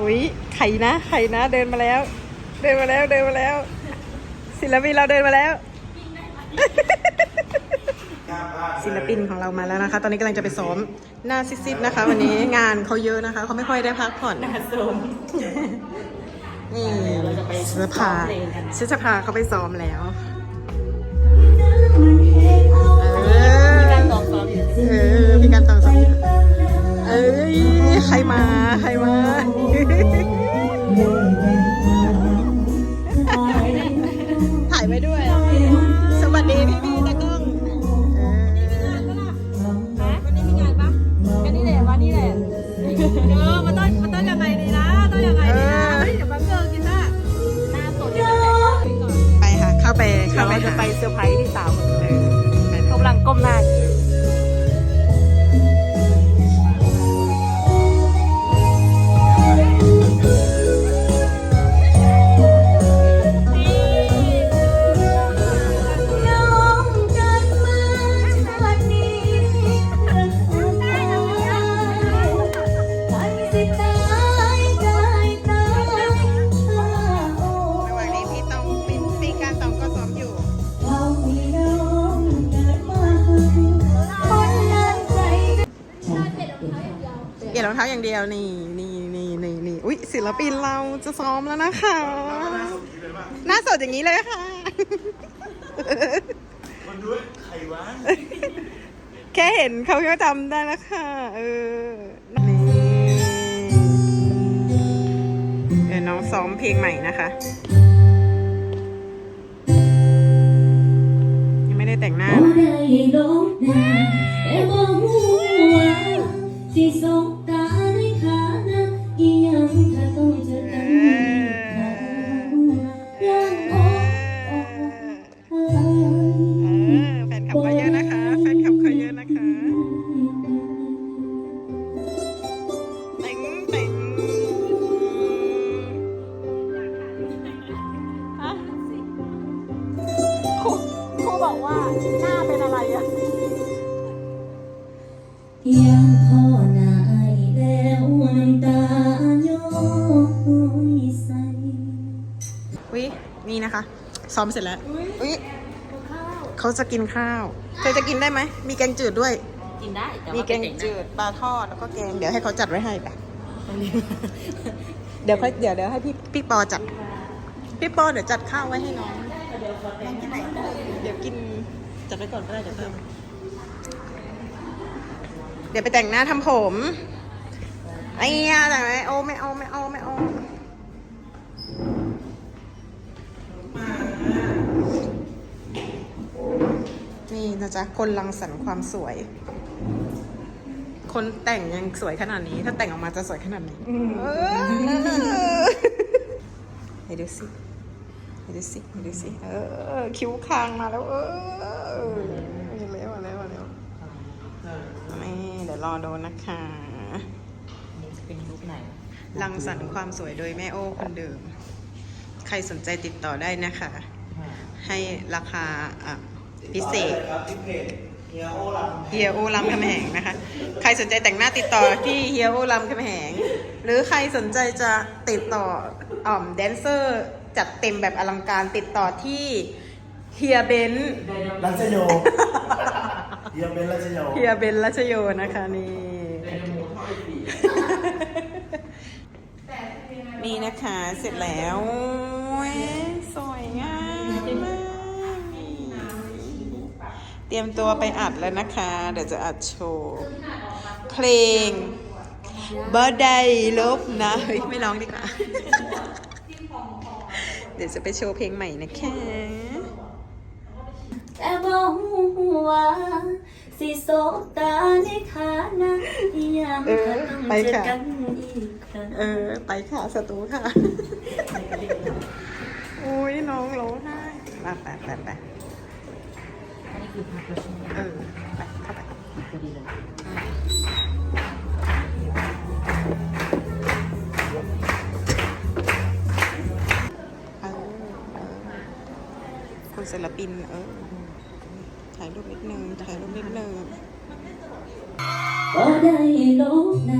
อุ้ยใครนะใครนะเดินมาแล้ว เดินมาแล้วเดินมาแล้ว ศิลปินเราเดินมาแล้ว ศิลปินของเรามาแล้วนะคะ ตอนนี้กำลังจะไปซ้อมหน้าซิดๆนะคะ วันนี้งานเขาเยอะนะคะเขาไม่ค่อยได้พักผ่อนหน้าสมนี่เราจะไปสภาซ้อมเพลงกันชิสภาเขาไปซ้อมแล้วเอมีอการซ้อมซ้อมอยู่เออพี่การตองซ้อมเอ้ยใครมาใครมาาไปเข้าเราไปจะหาไปเซอร์ไพรส์พี่สาว ลี่ยนรองเท้าอย่างเดียวนี่นี่นี่นี่นี่อุ้ยศิลปินเราจะซ้อมแล้วนะคะ หน้าสดอย่างนี้เลยค่ะคนด้วยใครวะ แค่เห็นเขาก็จำได้แล้วค่ะ เออ นี่เดี๋ยวน้องซ้อมเพลงใหม่นะคะ ยังไม่ได้แต่งหน้าบ่ได้ลงหน้าแต่บ่ฮู้ บอกว่าหน้าเป็นอะไรอะยังพอหนายแล้วน้ำตาย้อยใสวินี่นะคะ ซ้อมเสร็จแล้ววิเขาจะกินข้าว เธอจะกินได้ไหม มีแกงจืดด้วย กินได้แต่มีว่าแกงจืดปลาทอดแล้วก็แกง เดี๋ยวให้เขาจัดไว้ให้ไป เดี๋ยวค่อยเดี๋ยวเดี๋ยวให้พี่พี่ปอจัด พี่ปอเดี๋ยวจัดข้าวไว้ให้น้อง น้องกินไหนก็ได้เดี๋ยวกินจัดไว้ก่อนก็ได้เดี๋ยวเพิ่มเดี๋ยวไปแต่งหน้าทำผมไอ้เหี้ยแต่ไม่เอาไม่เอาไม่เอาไม่เอานี่นะจ๊ะคนรังสรรค์ความสวย คนแต่งยังสวยขนาดนี้ ถ้าแต่งออกมาจะสวยขนาดไหนเออให้ดูสิให้ ดูสิให้ดูสิเออคิ้วคางมาแล้ว เออมาแล้วมาแล้วมาแล้วนี่เดี๋ยวรอดูนะคะนี่จะเป็นยุคไหนรังสรรค์ความสวยโดยแม่โอ้คนเดิม ใครสนใจติดต่อได้นะคะ ให้ราคาอะพิเศษครับที่เพจเฮียโอรังเฮียโอลำคำแหงนะคะ ใครสนใจแต่งหน้าติดต่อที่เฮียโอลำคำแหง หรือใครสนใจจะติดต่ออ่อมแดนเซอร์ จัดเต็มแบบอลังการติดต่อที่เฮียเบนซ์รัชโยเฮียเป็นรัชโยเฮียเบนซ์รัชโยนะคะนี่นี่นะคะเสร็จแล้วโอ้ยสวยงามมากเตรียมตัวไปอัดแล้วนะคะ เดี๋ยวจะอัดโชว์เพลงบ่ได้ลบนะ เฮ้ย ไม่ร้องดีกว่า เดี๋ยวจะไปโชว์เพลงใหม่นะคะแต่บ่ฮู้ว่าสิสบตาในฐานะอีหยังถ้าต้องเจอกันอีกครั้งเออ ไปค่ะสตูค่ะ โอ้ยน้องร้องไห้มาไปไปไปอันนี้คือพักแล้วใช่ไหมเออ ไปเข้าไป คุณศิลปิน เออถ่ายรูปนิดนึงถ่ายรูปนิดนึง ก็ได้ลบหน้า